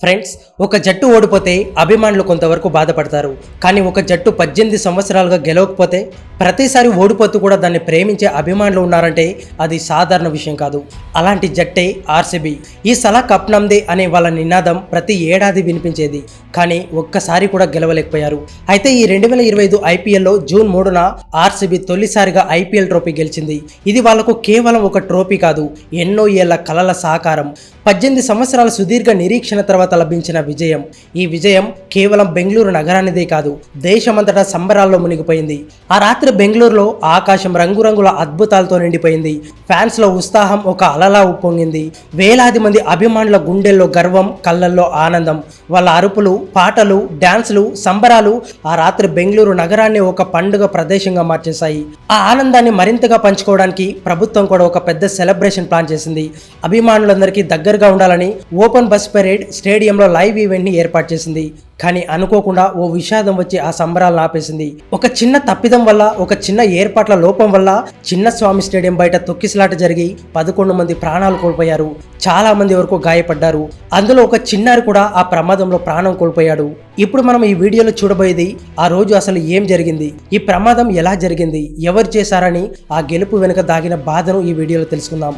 Friends ఒక జట్టు ఓడిపోతే అభిమానులు కొంతవరకు బాధపడతారు. కానీ ఒక జట్టు పద్దెనిమిది సంవత్సరాలుగా గెలవకపోతే ప్రతిసారి ఓడిపోతూ కూడా దాన్ని ప్రేమించే అభిమానులు ఉన్నారంటే అది సాధారణ విషయం కాదు. అలాంటి జట్టే ఆర్సీబీ. ఈ సలా కప్ నమ్దే అనే వాళ్ళ నినాదం ప్రతి ఏడాది వినిపించేది. కానీ ఒక్కసారి కూడా గెలవలేకపోయారు. అయితే ఈ రెండు వేల ఇరవై ఐదు ఐపీఎల్లో జూన్ మూడున ఆర్సీబీ తొలిసారిగా ఐపీఎల్ ట్రోఫీ గెలిచింది. ఇది వాళ్ళకు కేవలం ఒక ట్రోఫీ కాదు ఎన్నో ఏళ్ళ కలల సహకారం పద్దెనిమిది సంవత్సరాల సుదీర్ఘ నిరీక్షణ తర్వాత లభించిన విజయం. ఈ విజయం కేవలం బెంగళూరు నగరానిదే కాదు దేశమంతటా సంబరాల్లో మునిగిపోయింది. ఆ రాత్రి బెంగళూరులో ఆకాశం రంగురంగుల అద్భుతాలతో నిండిపోయింది. ఫ్యాన్స్లో ఉత్సాహం ఒక అలలా ఉప్పొంగింది. వేలాది మంది అభిమానుల గుండెల్లో గర్వం కళ్ళల్లో ఆనందం. వాళ్ళ అరుపులు పాటలు డాన్సులు సంబరాలు ఆ రాత్రి బెంగళూరు నగరాన్ని ఒక పండుగ ప్రదేశంగా మార్చేశాయి. ఆ ఆనందాన్ని మరింతగా పంచుకోవడానికి ప్రభుత్వం కూడా ఒక పెద్ద సెలబ్రేషన్ ప్లాన్ చేసింది. అభిమానులందరికీ దగ్గరగా ఉండాలని ఓపెన్ బస్ పెరేడ్ స్టేడియంలో లైవ్ ఈవెంట్ని ఏర్పాటు చేసింది. కానీ అనుకోకుండా ఓ విషాదం వచ్చి ఆ సంబరాలను ఆపేసింది. ఒక చిన్న తప్పిదం వల్ల ఒక చిన్న ఏర్పాట్ల లోపం వల్ల చిన్న స్వామి స్టేడియం బయట తొక్కిసలాట జరిగి పదకొండు మంది ప్రాణాలు కోల్పోయారు. చాలా మంది వరకు గాయపడ్డారు. అందులో ఒక చిన్నారి కూడా ఆ ప్రమాదంలో ప్రాణం కోల్పోయాడు. ఇప్పుడు మనం ఈ వీడియోలో చూడబోయేది ఆ రోజు అసలు ఏం జరిగింది? ఈ ప్రమాదం ఎలా జరిగింది? ఎవరు చేశారని ఆ గెలుపు వెనుక దాగిన బాధను ఈ వీడియోలో తెలుసుకుందాం.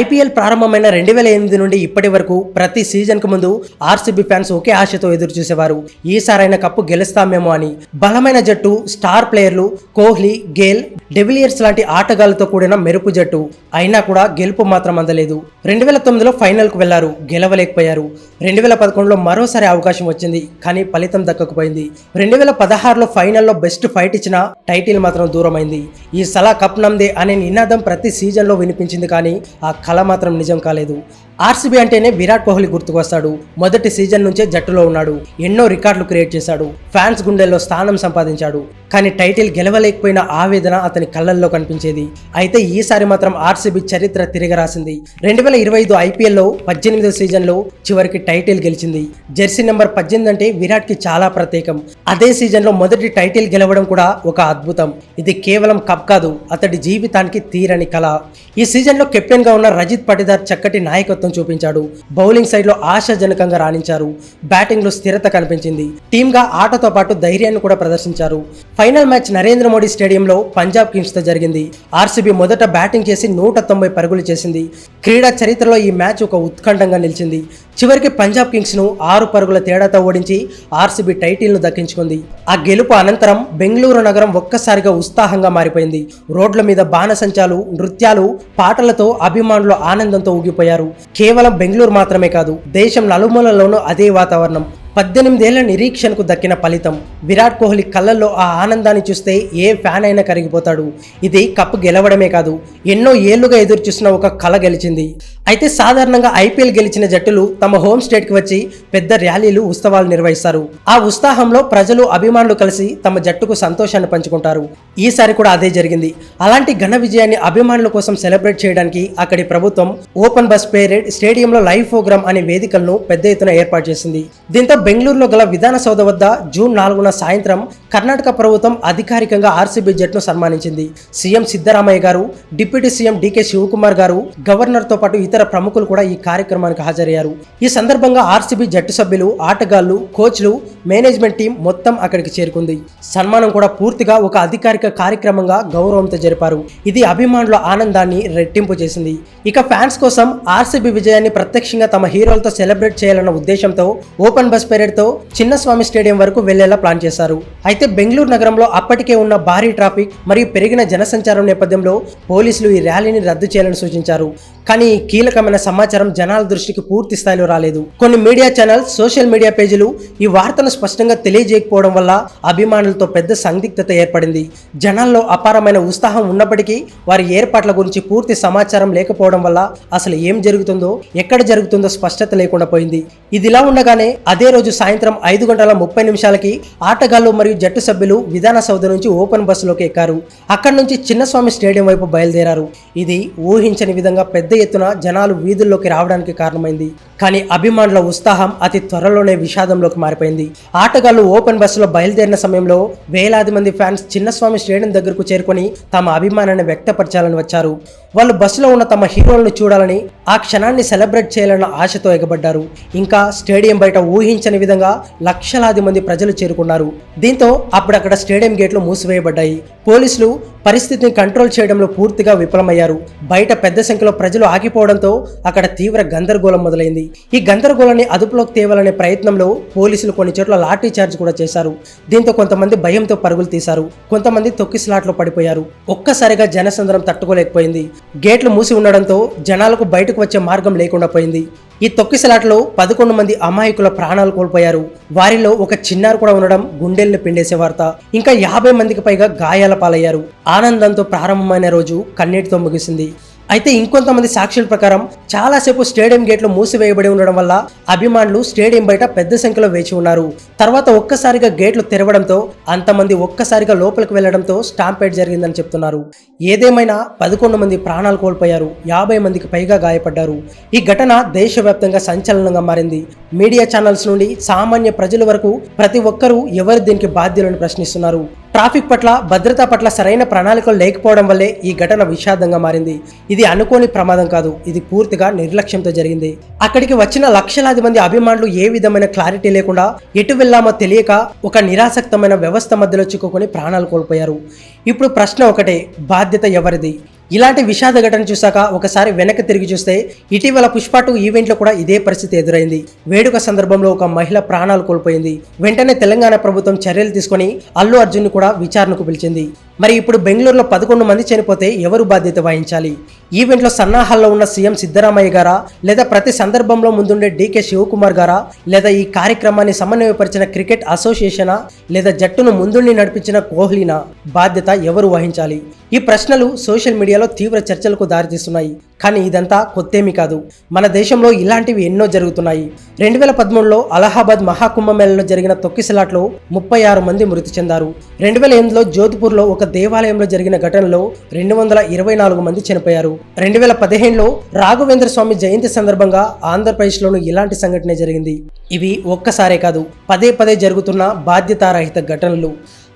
ఐపీఎల్ ప్రారంభమైన రెండు వేల ఎనిమిది నుండి ఇప్పటి వరకు ప్రతి సీజన్కు ముందు ఆర్సీబీ ఫ్యాన్స్ ఒకే ఆశతో ఎదురు చూసేవారు ఈసారైన కప్పు గెలుస్తామేమో అని బలమైన జట్టు స్టార్ ప్లేయర్లు కోహ్లీ గేల్ డెవిలియర్స్ లాంటి ఆటగాళ్ళతో కూడిన మెరుపు జట్టు. అయినా కూడా గెలుపు మాత్రం అందలేదు. రెండు వేల తొమ్మిదిలో ఫైనల్కు వెళ్ళారు గెలవలేకపోయారు. రెండు వేల పదకొండులో మరోసారి అవకాశం వచ్చింది కానీ ఫలితం దక్కకపోయింది. రెండు వేల పదహారులో ఫైనల్లో బెస్ట్ ఫైట్ ఇచ్చిన టైటిల్ మాత్రం దూరమైంది. ఈ సలా కప్ నమ్దే అనే నినాదం ప్రతి సీజన్లో వినిపించింది కానీ ఆ కళ మాత్రం నిజం కాలేదు. ఆర్సీబీ అంటేనే విరాట్ కోహ్లీ గుర్తుకొస్తాడు. మొదటి సీజన్ నుంచే జట్టులో ఉన్నాడు. ఎన్నో రికార్డులు క్రియేట్ చేశాడు. ఫ్యాన్స్ గుండెల్లో స్థానం సంపాదించాడు. కానీ టైటిల్ గెలవలేకపోయిన ఆవేదన అతని కళ్ళల్లో కనిపించేది. అయితే ఈసారి మాత్రం ఆర్సీబీ చరిత్ర తిరగరాసింది. రెండు వేల ఇరవై ఐదు ఐపీఎల్లో పద్దెనిమిదో సీజన్లో చివరికి టైటిల్ గెలిచింది. జెర్సీ నెంబర్ పద్దెనిమిది అంటే విరాట్కి చాలా ప్రత్యేకం. అదే సీజన్లో మొదటి టైటిల్ గెలవడం కూడా ఒక అద్భుతం. ఇది కేవలం కప్ కాదు అతడి జీవితానికి తీరని కళ. ఈ సీజన్లో కెప్టెన్గా ఉన్న రజిత్ పటిదార్ చక్కటి నాయకత్వం చూపించాడు. బౌలింగ్ సైడ్లో ఆశాజనకంగా రాణించారు. బ్యాటింగ్లో స్థిరత కనిపించింది. టీమ్గా ఆటతో పాటు ధైర్యాన్ని కూడా ప్రదర్శించారు. ఫైనల్ మ్యాచ్ నరేంద్ర మోడీ స్టేడియంలో పంజాబ్ కింగ్స్తో జరిగింది. ఆర్సీబీ మొదట బ్యాటింగ్ చేసి నూట తొంభై పరుగులు చేసింది. క్రీడా చరిత్రలో ఈ మ్యాచ్ ఒక ఉత్కంఠంగా నిలిచింది. చివరికి పంజాబ్ కింగ్స్ను ఆరు పరుగుల తేడాతో ఓడించి ఆర్సీబీ టైటిల్ను దక్కించుకుంది. ఆ గెలుపు అనంతరం బెంగళూరు నగరం ఒక్కసారిగా ఉత్సాహంగా మారిపోయింది. రోడ్ల మీద బాణసంచాలు నృత్యాలు పాటలతో అభిమానులు ఆనందంతో ఊగిపోయారు. కేవలం బెంగళూరు మాత్రమే కాదు దేశం నలుమూలలోనూ అదే వాతావరణం. పద్దెనిమిదేళ్ళ నిరీక్షణకు దక్కిన ఫలితం. విరాట్ కోహ్లీ కళ్ళల్లో ఆ ఆనందాన్ని చూస్తే ఏ ఫ్యాన్ అయినా కరిగిపోతాడు. ఇది కప్పు గెలవడమే కాదు ఎన్నో ఏళ్ళుగా ఎదురు చూసిన ఒక కళ గెలిచింది. అయితే సాధారణంగా ఐపీఎల్ గెలిచిన జట్టులు తమ హోమ్ స్టేట్కి వచ్చి పెద్ద ర్యాలీలు ఉత్సవాలు నిర్వహిస్తారు. ఆ ఉత్సాహంలో ప్రజలు అభిమానులు కలిసి తమ జట్టుకు సంతోషాన్ని పంచుకుంటారు. ఈసారి కూడా అదే జరిగింది. అలాంటి ఘన విజయాన్ని అభిమానుల కోసం సెలబ్రేట్ చేయడానికి అక్కడి ప్రభుత్వం ఓపెన్ బస్ పేరేడ్ స్టేడియంలో లైవ్ ప్రోగ్రామ్ అనే వేదికలను పెద్ద ఎత్తున ఏర్పాటు చేసింది. దీంతో బెంగళూరులో గల విధాన సౌధ వద్ద జూన్ నాలుగున సాయంత్రం కర్ణాటక ప్రభుత్వం అధికారికంగా ఆర్సీబీ జట్టును సన్మానించింది. సీఎం సిద్ధరామయ్య గారు డిప్యూటీ సీఎం డీకే శివకుమార్ గారు గవర్నర్తో పాటు ఇతర ప్రముఖులు కూడా ఈ కార్యక్రమానికి హాజరయ్యారు. ఈ సందర్భంగా ఆర్సీబీ జట్టు సభ్యులు ఆటగాళ్ళు కోచ్లు మేనేజ్మెంట్ టీం మొత్తం అక్కడికి చేరుకుంది. సన్మానం కూడా పూర్తిగా ఒక అధికారిక కార్యక్రమంగా గౌరవంతో జరిపారు. ఇది అభిమానుల ఆనందాన్ని రెట్టింపు చేసింది. ఇక ఫ్యాన్స్ కోసం ఆర్సీబీ విజయాన్ని ప్రత్యక్షంగా తమ హీరోలతో సెలబ్రేట్ చేయాలన్న ఉద్దేశంతో ఓపెన్ బస్ పెరేడ్తో చిన్నస్వామి స్టేడియం వరకు వెళ్ళేలా ప్లాన్ చేశారు. అయితే బెంగళూరు నగరంలో అప్పటికే ఉన్న భారీ ట్రాఫిక్ మరియు పెరిగిన జనసంచారం నేపథ్యంలో పోలీసులు ఈ ర్యాలీని రద్దు చేయాలని సూచించారు. కానీ కీలకమైన సమాచారం జనాల దృష్టికి పూర్తి స్థాయిలో రాలేదు. కొన్ని మీడియా ఛానల్స్ సోషల్ మీడియా పేజీలు ఈ వార్తను స్పష్టంగా తెలియజేయకపోవడం వల్ల అభిమానులతో పెద్ద సందిగ్ధత ఏర్పడింది. జనాల్లో అపారమైన ఉత్సాహం ఉన్నప్పటికీ వారి ఏర్పాట్ల గురించి పూర్తి సమాచారం లేకపోవడం వల్ల అసలు ఏం జరుగుతుందో ఎక్కడ జరుగుతుందో స్పష్టత లేకుండా పోయింది. ఇదిలా ఉండగానే అదే రోజు సాయంత్రం ఐదు గంటల ముప్పై నిమిషాలకి ఆటగాళ్ళు మరియు జట్టు సభ్యులు విధాన సౌధ నుంచి ఓపెన్ బస్సులోకి ఎక్కారు. అక్కడి నుంచి చిన్నస్వామి స్టేడియం వైపు బయలుదేరారు. ఇది ఊహించని విధంగా పెద్ద ఎత్తున జనాలు వీధుల్లోకి రావడానికి కారణమైంది. కానీ అభిమానుల ఉత్సాహం అతి త్వరలోనే విషాదంలోకి మారిపోయింది. ఆటగాళ్ళు ఓపెన్ బస్సులో బయలుదేరిన సమయంలో వేలాది మంది ఫ్యాన్స్ చిన్నస్వామి స్టేడియం దగ్గరకు చేరుకొని తమ అభిమానాన్ని వ్యక్తపరచాలని వచ్చారు. వాళ్ళు బస్సులో ఉన్న తమ హీరోలను చూడాలని ఆ క్షణాన్ని సెలబ్రేట్ చేయాలన్న ఆశతో ఎగబడ్డారు. ఇంకా స్టేడియం బయట ఊహించని విధంగా లక్షలాది మంది ప్రజలు చేరుకున్నారు. దీంతో అప్పుడక్కడ స్టేడియం గేట్లు మూసివేయబడ్డాయి. పోలీసులు పరిస్థితిని కంట్రోల్ చేయడంలో పూర్తిగా విఫలమయ్యారు. బయట పెద్ద సంఖ్యలో ప్రజలు ఆగిపోవడంతో అక్కడ తీవ్ర గందరగోళం మొదలైంది. ఈ గందరగోళాన్ని అదుపులోకి తేవాలనే ప్రయత్నంలో పోలీసులు కొన్ని చోట్ల లాఠీ చార్జ్ కూడా చేశారు. దీంతో కొంతమంది భయంతో పరుగులు తీశారు. కొంతమంది తొక్కిసలాట్లో పడిపోయారు. ఒక్కసారిగా జనసంద్రం తట్టుకోలేకపోయింది. గేట్లు మూసి ఉండడంతో జనాలకు బయటకు వచ్చే మార్గం లేకుండా పోయింది. ఈ తొక్కిసలాటలో పదకొండు మంది అమాయకుల ప్రాణాలు కోల్పోయారు. వారిలో ఒక చిన్నారు కూడా ఉండడం గుండెల్ని పిండేసే వార్త. ఇంకా యాభై మందికి పైగా గాయాల పాలయ్యారు. ఆనందంతో ప్రారంభమైన రోజు కన్నీటితో ముగిసింది. అయితే ఇంకొంతమంది సాక్షుల ప్రకారం చాలాసేపు స్టేడియం గేట్లు మూసివేయబడి ఉండడం వల్ల అభిమానులు స్టేడియం బయట పెద్ద సంఖ్యలో వేచి ఉన్నారు. తర్వాత ఒక్కసారిగా గేట్లు తెరవడంతో అంతమంది ఒక్కసారిగా లోపలికి వెళ్ళడంతో స్టాంపేట్ జరిగిందని చెప్తున్నారు. ఏదేమైనా పదకొండు మంది ప్రాణాలు కోల్పోయారు. యాభై మందికి పైగా గాయపడ్డారు. ఈ ఘటన దేశవ్యాప్తంగా సంచలనంగా మారింది. మీడియా ఛానల్స్ నుండి సామాన్య ప్రజల వరకు ప్రతి ఒక్కరూ ఎవరు దీనికి బాధ్యులను ప్రశ్నిస్తున్నారు? ట్రాఫిక్ పట్ల భద్రత పట్ల సరైన ప్రణాళికలు లేకపోవడం వల్లే ఈ ఘటన విషాదంగా మారింది. ఇది అనుకోని ప్రమాదం కాదు ఇది పూర్తిగా నిర్లక్ష్యంతో జరిగింది. అక్కడికి వచ్చిన లక్షలాది మంది అభిమానులు ఏ విధమైన క్లారిటీ లేకుండా ఎటు వెళ్ళామో తెలియక ఒక నిరాసక్తమైన వ్యవస్థ మధ్యలో చిక్కుకొని ప్రాణాలు కోల్పోయారు. ఇప్పుడు ప్రశ్న ఒకటే బాధ్యత ఎవరిది? ఇలాంటి విషాద ఘటన చూశాక ఒకసారి వెనక్కి తిరిగి చూస్తే ఇటీవల పుష్ప టూ ఈవెంట్లో కూడా ఇదే పరిస్థితి ఎదురైంది. వేడుక సందర్భంలో ఒక మహిళ ప్రాణాలు కోల్పోయింది. వెంటనే తెలంగాణ ప్రభుత్వం చర్యలు తీసుకొని అల్లు అర్జున్ కూడా విచారణకు పిలిచింది. మరి ఇప్పుడు బెంగళూరులో పదకొండు మంది చనిపోతే ఎవరు బాధ్యత వహించాలి? ఈవెంట్లో సన్నాహాల్లో ఉన్న సీఎం సిద్ధరామయ్య గారా? లేదా ప్రతి సందర్భంలో ముందుండే డీకే శివకుమార్ గారా? లేదా ఈ కార్యక్రమాన్ని సమన్వయపరిచిన క్రికెట్ అసోసియేషనా? లేదా జట్టును ముందుండి నడిపించిన కోహ్లీనా? బాధ్యత ఎవరు వహించాలి? ఈ ప్రశ్నలు సోషల్ మీడియాలో తీవ్ర చర్చలకు దారితీస్తున్నాయి. కానీ ఇదంతా కొత్తేమీ కాదు. మన దేశంలో ఇలాంటివి ఎన్నో జరుగుతున్నాయి. రెండు వేల పదమూడులో అలహాబాద్ మహాకుంభమేళలో జరిగిన తొక్కిసలాట్లో ముప్పై ఆరు మంది మృతి చెందారు. రెండు వేల ఎనిమిదిలో జోధ్పూర్లో ఒక దేవాలయంలో జరిగిన ఘటనలో రెండు వందల ఇరవై నాలుగు మంది చనిపోయారు. రెండు వేల పదిహేనులో రాఘవేంద్ర స్వామి జయంతి సందర్భంగా ఆంధ్రప్రదేశ్లోనూ ఇలాంటి సంఘటన జరిగింది. ఇవి ఒక్కసారే కాదు పదే పదే జరుగుతున్న బాధ్యతారహిత ఘటనలు.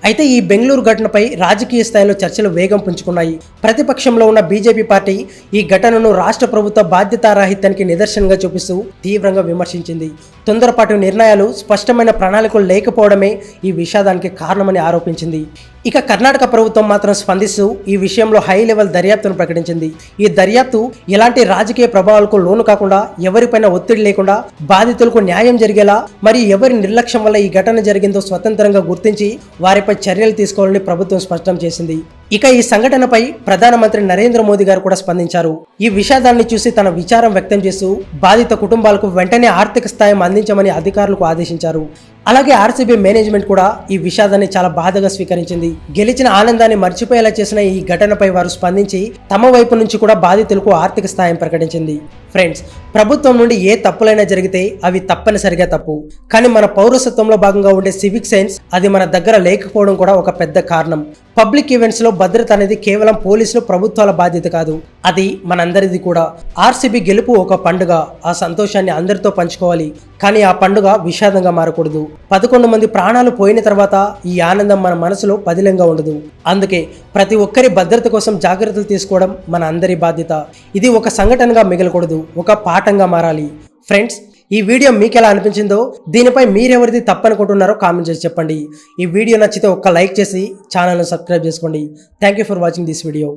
అయితే ఈ బెంగళూరు ఘటనపై రాజకీయ స్థాయిలో చర్చలు వేగం పుంజుకున్నాయి. ప్రతిపక్షంలో ఉన్న బీజేపీ పార్టీ ఈ ఘటనను రాష్ట్ర ప్రభుత్వ బాధ్యతారాహిత్యానికి నిదర్శనంగా చూపిస్తూ తీవ్రంగా విమర్శించింది. తొందరపాటు నిర్ణయాలు స్పష్టమైన ప్రణాళికలు లేకపోవడమే ఈ విషాదానికి కారణమని ఆరోపించింది. ఇక కర్ణాటక ప్రభుత్వం మాత్రం స్పందిస్తూ ఈ విషయంలో హై లెవెల్ దర్యాప్తును ప్రకటించింది. ఈ దర్యాప్తు ఎలాంటి రాజకీయ ప్రభావాలకు లోను కాకుండా ఎవరిపైన ఒత్తిడి లేకుండా బాధితులకు న్యాయం జరిగేలా మరియు ఎవరి నిర్లక్ష్యం వల్ల ఈ ఘటన జరిగిందో స్వతంత్రంగా గుర్తించి వారిపై చర్యలు తీసుకోవాలని ప్రభుత్వం స్పష్టం చేసింది. ఇక ఈ సంఘటనపై ప్రధానమంత్రి నరేంద్ర మోదీ గారు కూడా స్పందించారు. ఈ విషాదాన్ని చూసి తన విచారం వ్యక్తం చేస్తూ బాధిత కుటుంబాలకు వెంటనే ఆర్థిక సాయం అందించమని అధికారులకు ఆదేశించారు. అలాగే ఆర్సీబీ మేనేజ్మెంట్ కూడా ఈ విషాదాన్ని చాలా బాధగా స్వీకరించింది. గెలిచిన ఆనందాన్ని మర్చిపోయేలా చేసిన ఈ ఘటనపై వారు స్పందించి తమ వైపు నుంచి కూడా బాధితులకు ఆర్థిక సాయం ప్రకటించింది. ఫ్రెండ్స్ ప్రభుత్వం నుండి ఏ తప్పులైనా జరిగితే అవి తప్పనిసరిగా తప్పు. కానీ మన పౌరసత్వంలో భాగంగా ఉండే సివిక్ సైన్స్ అది మన దగ్గర లేకపోవడం కూడా ఒక పెద్ద కారణం. పబ్లిక్ ఈవెంట్స్లో భద్రత అనేది కేవలం పోలీసులు ప్రభుత్వాల బాధ్యత కాదు. అది మనందరిది కూడా. ఆర్సీబీ గెలుపు ఒక పండుగ. ఆ సంతోషాన్ని అందరితో పంచుకోవాలి. కానీ ఆ పండుగ విషాదంగా మారకూడదు. పదకొండు మంది ప్రాణాలు పోయిన తర్వాత ఈ ఆనందం మన మనసులో పదిలంగా ఉండదు. అందుకే ప్రతి ఒక్కరి భద్రత కోసం జాగ్రత్తలు తీసుకోవడం మన అందరి బాధ్యత. ఇది ఒక సంఘటనగా మిగలకూడదు. ఒక పాఠంగా మారాలి. ఫ్రెండ్స్ ఈ వీడియో మీకు ఎలా అనిపించిందో దీనిపై మీరెవరిది తప్పనుకుంటున్నారో కామెంట్ చేసి చెప్పండి. ఈ వీడియో నచ్చితే ఒక్క లైక్ చేసి ఛానల్ను సబ్స్క్రైబ్ చేసుకోండి. Thank you for watching this video